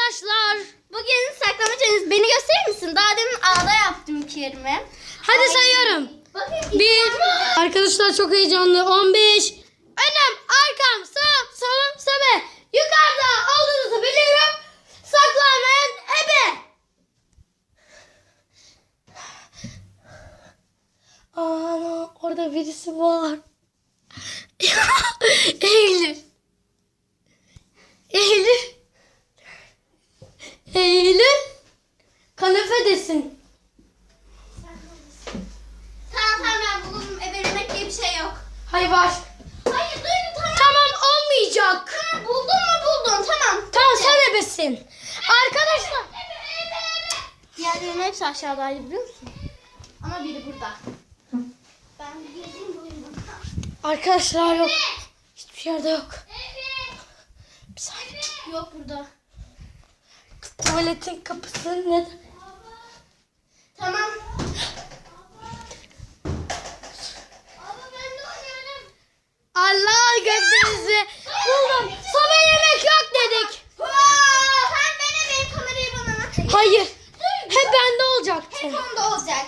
arkadaşlar. Bugün saklamacınız beni gösterir misin? Daha demin ağda yaptım iki yerime. Hadi sayıyorum. Bakın Bir. Arkadaşlar çok heyecanlı. 15. Önüm, arkam, sağım, solum, sobe. Yukarıda olduğunuzu biliyorum. Saklanmayan ebe. Ana orada birisi var. Eylül. Eylül. Eylül. Kanepedesin. Tamam tamam ben buldum. Ebelemek diye bir şey yok. Hay var. Hayır dur tamam. Tamam olmayacak. Tamam buldun mu buldun tamam. Tamam sen ebesin. Arkadaşlar. Diğerlerinin hepsi aşağıdaydı biliyor musun? Ben bu yumurta. Arkadaşlar yok. Hiçbir yerde yok. Bir saniye. Yok burada. Tuvaletin kapısı ne? Tamam. Baba ben de oynuyorum. Allah gördüğünüzü buldum. Sobe yemek yok dedik. Sen beni benim kamerayı bana. Hayır. Hep bende olacaktı. Hep onda olacak.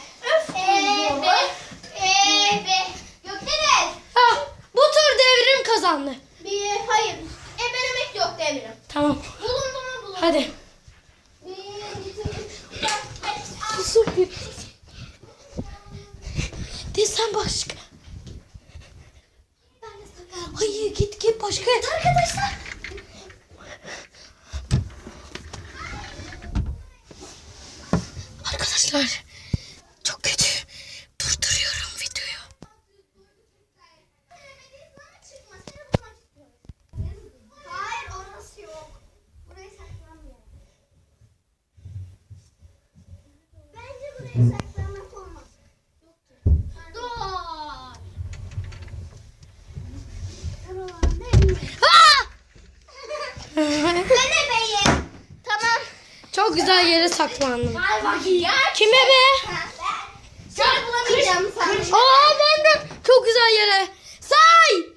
Yok deniz. Ha, bu tur devrim kazandı. Bir hayır. Ebelemek yok devrim. Tamam. Bulundu mu bulundu. Hadi. Susun bir. De sen başka. Hayır git git başka. Arkadaşlar. Arkadaşlar çok kötü. Durduruyorum videoyu. Hayır orası yok. Burayı saklanmıyor. Bence burayı saklamak olmaz. Dur. Aa! Ben ebeyim. Tamam. Çok güzel yere saklandım. Kime be? Sen bulamayacağım. Aa ben de çok güzel yere. Say.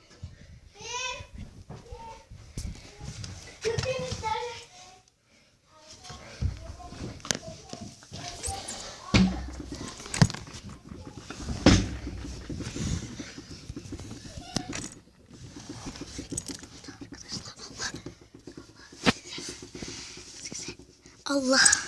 Allah.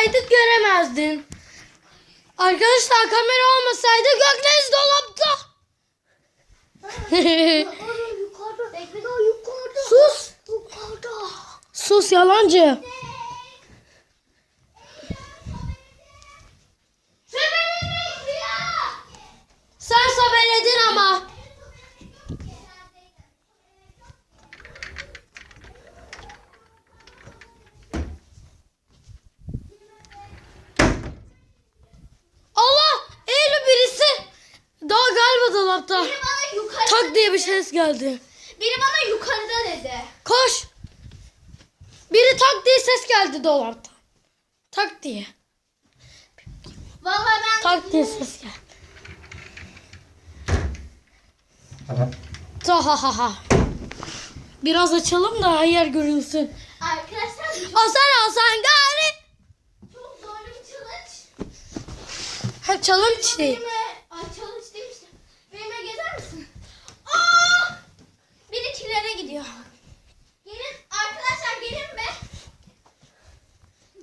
Olmasaydı göremezdin. Arkadaşlar kamera olmasaydı Gökdeniz dolapta. Sus. Sus yalancı. Sen sobeledin ama. Allah! Eylül birisi. Daha galiba dolapta. Biri bana yukarıda. Tak diye bir ses geldi. Biri bana yukarıda dedi. Koş. Biri tak diye ses geldi dolapta. Tak diye. Vallahi ben Tak diye ses geldi. Tahahaha. Biraz açalım da her yer görünsün. arkadaşlar Hasan Hasan gari. çok zorlu bir challenge. Ha challenge değil. Benimle ay challenge demiştim. Benimle gezer misin? Aa! Biri kilere gidiyor. Gelin arkadaşlar gelin be.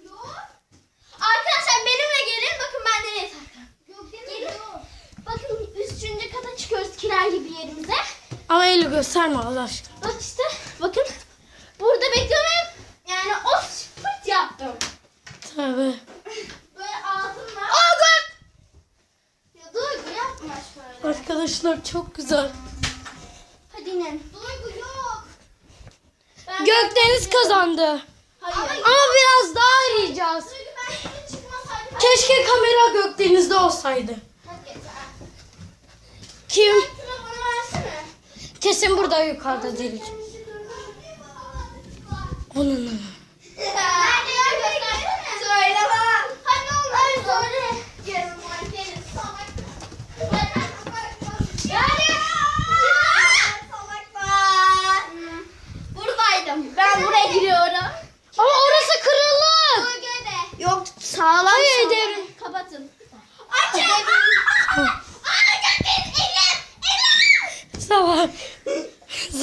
Yok. Arkadaşlar benimle gelin bakın ben nereye saklandım. Yok gelin. Bakın üçüncü kata çıkıyoruz kiler gibi yerimize. Ama Gösterme Allah aşkına. Bak işte bakın. Burada bekliyorum. Yani o fırt yaptım. Tabii. Böyle ağzımla. Aa gol! Ya Duygu yapma şöyle. Arkadaşlar çok güzel. Hadi inen. Duygu yok. Ben Gökdeniz kazandı. Hayır. Ama biraz daha arayacağız. Duygu ben şimdi çıkmasaydım. Keşke kamera Gökdeniz'de olsaydı. Kim? Kesin burada yukarıda değil. Onun. Ben buraya giriyorum. Ama orası kırılır. Yok sağlam. Hayır, sağlam. Kapatın. Açın. Elim.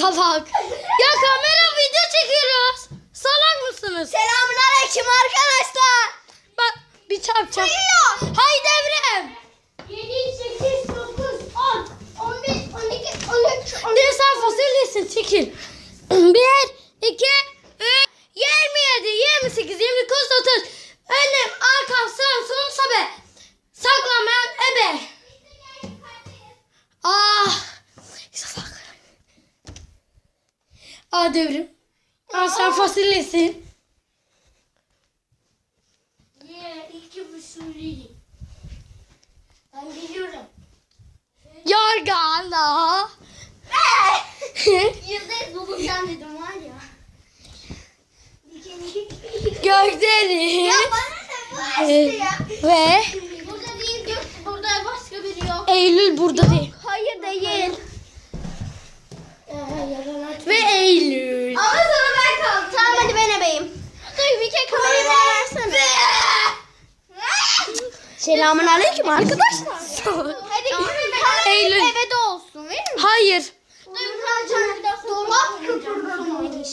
Salak. Ya kamera video çekiyoruz. Salak mısınız? Selamun aleyküm arkadaşlar. Bak bir çarp çarp. Duyuyor. Hay devrem. 7, 8, 9, 10, 11, 12, 13, 14. Bir sen fasulyesin çekil. 1, 2, 3, 27, 28, 29, 30. Önüm, arkam, sağım, solum, sobe. Saklamayan ebe. Ah. Salak. Aa devrim. Aa sen fasulyesin. Ye, iki buçuk Ben geliyorum. Yorgan da. Yüzde bulacağım dedim var ya. Gökdeniz. ya bana ne bu Ee, ya. Ve Burada değil yok. Burada başka biri yok. Eylül burada değil. Hayır değil. Ve Eylül. Ama sonra ben kaldım. Tamam hadi ben ebeyim. Bana versene. Selamun aleyküm arkadaşlar. Hadi Eylül. ebede olsun değil mi? Hayır. Dur bir daha dolap kıpırdım.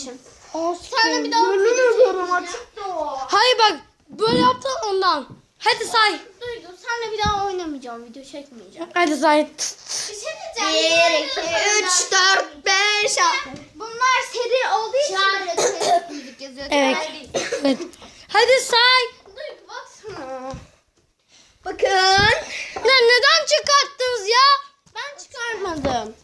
Sana bir daha okuyacağım. Açıktı o. Hayır bak böyle yaptın ondan. Hadi say. Duydum. Senle bir daha oynamayacağım. Video çekmeyeceğim. Hadi say. Bir şey diyeceğim. 1, 2, 3, 4, 5, 6. Bunlar seri olduğu için böyle seri yazıyor. Evet. Evet. Hadi say. Duygu baksana. Bakın. Ne, neden çıkarttınız ya? Ben çıkarmadım.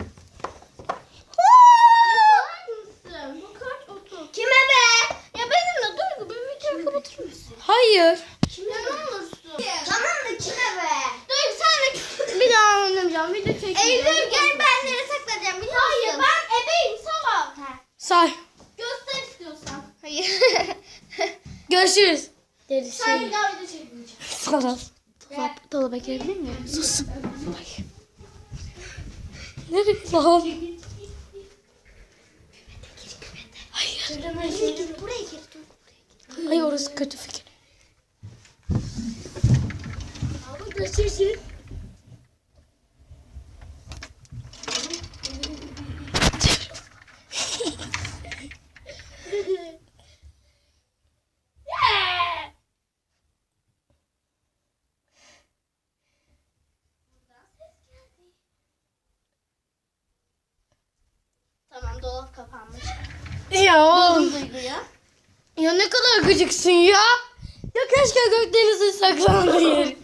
Bu kaç otur. Kime be? Ya benimle Duygu bir videoyu kapatır mısın? Hayır. Kime ne olursun? Tamam da kime be? Duygu sen de bir daha oynamayacağım. Video çekeceğim. Eylül gel ben nereye saklayacağım biliyor musun? Hayır ben ebeyim salak. Say. Göster istiyorsan. Hayır. Görüşürüz. Sen bir daha video çekmeyeceğim. Salak. Dolap, dolaba girebilir miyim? Sus. Ay. Nereye lan? Hayır. Buraya gir. dur. Hayır orası kötü fikir. Tamam dolap kapanmış. Ya oğlum. Duyguya. Ya ne kadar gıcıksın ya. Ya keşke Gökdeniz'in saklandığı yer.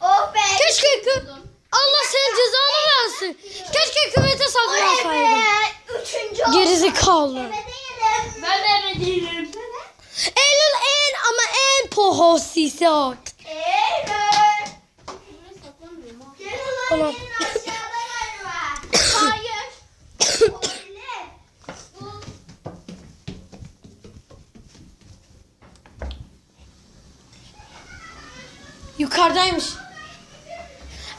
Oh be. Keşke kü- Allah senin cezanı versin. Keşke küvete saklasaydın. Üçüncü Gerizekalı. Eve değilim. Ben eve değilim. Eylül en ama en pohosisi o. Eylül. Buraya saklanmıyorum ha. Gel Tamam. ulan gelin aşağıda galiba. Hayır. Olabilir. Bu Yukarıdaymış.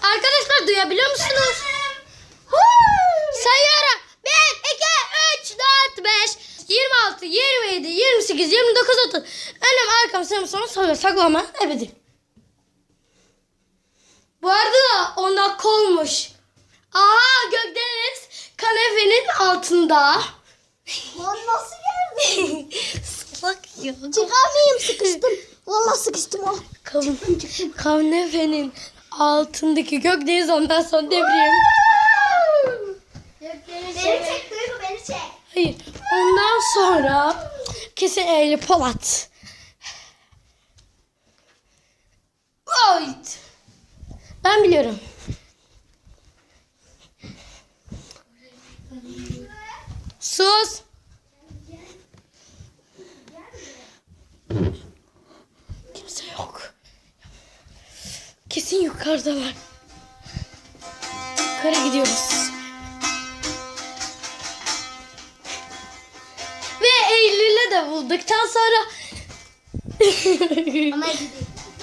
Arkadaşlar duyabiliyor musunuz? Sayıyorum. 1, 2, 3, 4, 5, 26, 27, 28, 29, 30. Önüm arkam sağım sonra sonra saklama ebedi. Bu arada da 10 dakika olmuş. Aa Gökdeniz kanepenin altında. Lan nasıl geldin? Salak ya. Çıkamayayım sıkıştım. Vallahi sıkıştım o. Kavnefenin altındaki gökdeniz ondan sonra devriyim. beni çek Duygu beni çek. Hayır. Ondan sonra kesin Eylül Polat. Right. Ben biliyorum. Sus. Yukarıdalar. Yukarı gidiyoruz. Ve Eylül'ü de bulduktan sonra Ama.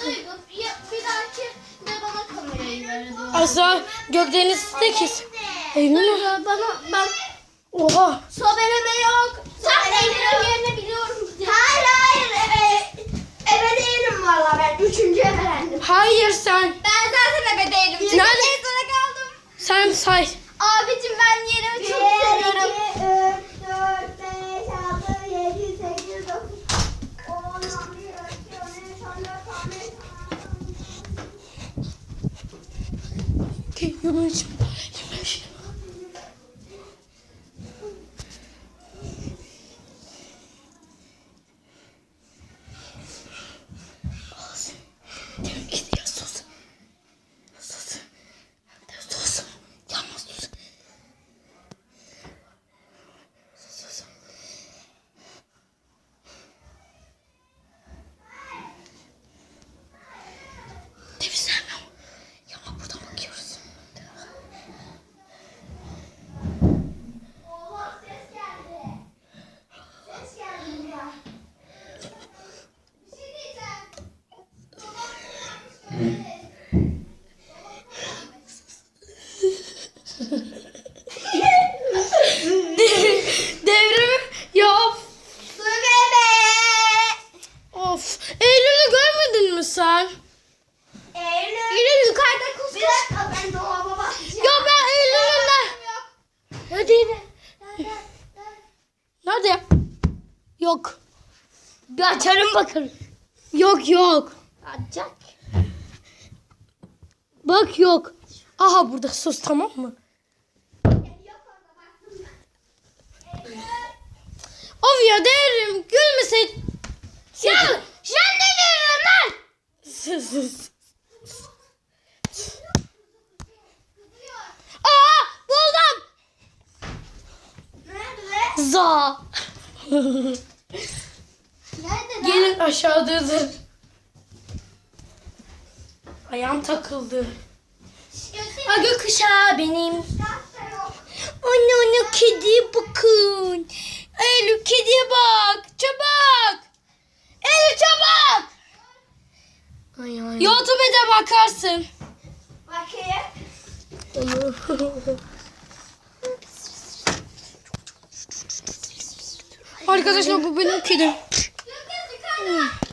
Duygu ya- bir dahaki de bana kamerayı ver. Asla Gökdeniz'de kes. Eylül mü? Bana ben Oha. sobeleme yok. Sen Eylül'ün yerini biliyorum. Hayır hayır ebe, ebe değilim valla ben. Üçüncü ebelendim. Hayır sen. Ben zaten ebe değilim. Çünkü Nerede? teyzene kaldım. Sen say. Abicim ben yerimi çok seviyorum. 1, 2, 3, 4, 5, 6, 7, 8, 9, 10, 11, 12, 13, 14, 15, Yumuş. Yumuş. Gidiyor sus. Sus. Sus. Yalnız sus. Sus. sus. Temizlenme. Yana buradan bakıyoruz. Oha ses geldi. Ses geldi ya. Bir şey diyeceğim. Devrimi ya Su bebe. of. Eylül'ü görmedin mi sen? Eylül. Eylül yukarıda kus. Bir dakika ben dolaba bakacağım. Ya ben Eylül'ün de. Yok. Hadi. Nerede? Nerede? Yok. Bir açarım bakın. Yok yok. Açacak. Bak yok. Aha burada sus tamam mı? Of ya derim gülmeseydin. Ya diyorsun lan? Sus sus. Aa buldum. Nerede? Za. Nerede? Gelin aşağıdadır. Ayağım takıldı. Ha gökkuşağı benim. Anne anne kediye bakın. Eylül kediye bak. Çabuk. Eylül çabuk. Ay, ay. YouTube'a da bakarsın. Bakayım. Arkadaşlar bu benim kedim. Hmm.